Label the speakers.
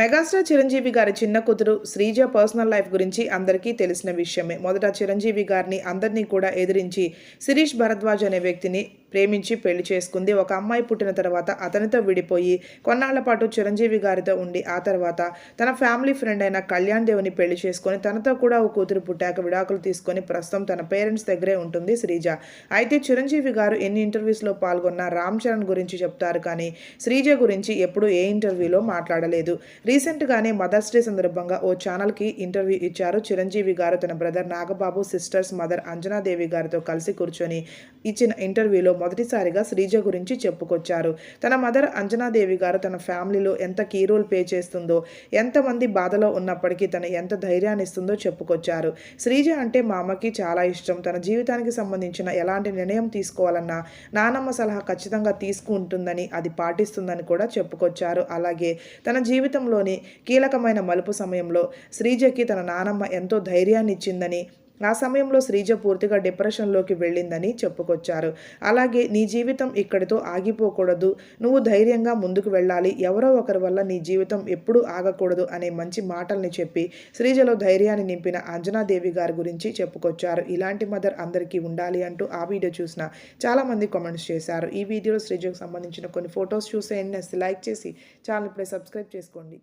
Speaker 1: Megastar Chiranjeevi గారి చిన్న కూతురు శ్రీజ పర్సనల్ లైఫ్ గురించి అందరికీ తెలిసిన విషయమే. మొదట చిరంజీవి గారిని అందరినీ కూడా ఎదిరించి శిరీష్ భరద్వాజ్ అనే వ్యక్తిని ప్రేమించి పెళ్ళి చేసుకుంది. ఒక అమ్మాయి పుట్టిన తర్వాత అతనితో విడిపోయి కొన్నాళ్ళ పాటు చిరంజీవి గారితో ఉండి ఆ తర్వాత తన ఫ్యామిలీ ఫ్రెండ్ అయిన కళ్యాణ్ దేవుని పెళ్ళి చేసుకొని తనతో కూడా ఒక కూతురు పుట్టాక విడాకులు తీసుకొని ప్రస్తుతం తన పేరెంట్స్ దగ్గరే ఉంటుంది శ్రీజ. అయితే చిరంజీవి గారు ఎన్ని ఇంటర్వ్యూస్లో పాల్గొన్న రామ్ చరణ్ గురించి చెప్తారు కానీ శ్రీజ గురించి ఎప్పుడూ ఏ ఇంటర్వ్యూలో మాట్లాడలేదు. రీసెంట్గానే మదర్స్ డే సందర్భంగా ఓ ఛానల్కి ఇంటర్వ్యూ ఇచ్చారు చిరంజీవి గారు. తన brother Nagababu sisters mother Anjanadevi గారితో కలిసి కూర్చొని ఇచ్చిన ఇంటర్వ్యూలో మొదటిసారిగా శ్రీజ గురించి చెప్పుకొచ్చారు. తన మదర్ అంజనాదేవి గారు తన ఫ్యామిలీలో ఎంత కీ రోల్ పే చేస్తుందో ఎంతమంది బాధలో ఉన్నప్పటికీ తన ఎంత ధైర్యాన్ని ఇస్తుందో చెప్పుకొచ్చారు. శ్రీజ అంటే మా అమ్మకి చాలా ఇష్టం. తన జీవితానికి సంబంధించిన ఎలాంటి నిర్ణయం తీసుకోవాలన్నా నానమ్మ సలహా ఖచ్చితంగా తీసుకుంటుందని అది పాటిస్తుందని కూడా చెప్పుకొచ్చారు. అలాగే తన జీవితంలోని కీలకమైన మలుపు సమయంలో శ్రీజకి తన నానమ్మ ఎంతో ధైర్యాన్ని ఇచ్చిందని ఆ సమయంలో శ్రీజ పూర్తిగా డిప్రెషన్లోకి వెళ్ళిందని చెప్పుకొచ్చారు. అలాగే నీ జీవితం ఇక్కడితో ఆగిపోకూడదు. నువ్వు ధైర్యంగా ముందుకు వెళ్ళాలి. ఎవరో ఒకరి వల్ల నీ జీవితం ఎప్పుడూ ఆగకూడదు అనే మంచి మాటల్ని చెప్పి శ్రీజలో ధైర్యాన్ని నింపిన అంజనాదేవి గారి గురించి చెప్పుకొచ్చారు. ఇలాంటి మదర్ అందరికీ ఉండాలి అంటూ ఆ వీడియో చూసిన చాలామంది కామెంట్స్ చేశారు. ఈ వీడియోలో శ్రీజకు సంబంధించిన కొన్ని ఫొటోస్ చూసేయండి. లైక్ చేసి ఛానల్ ఇప్పుడే సబ్స్క్రైబ్ చేసుకోండి.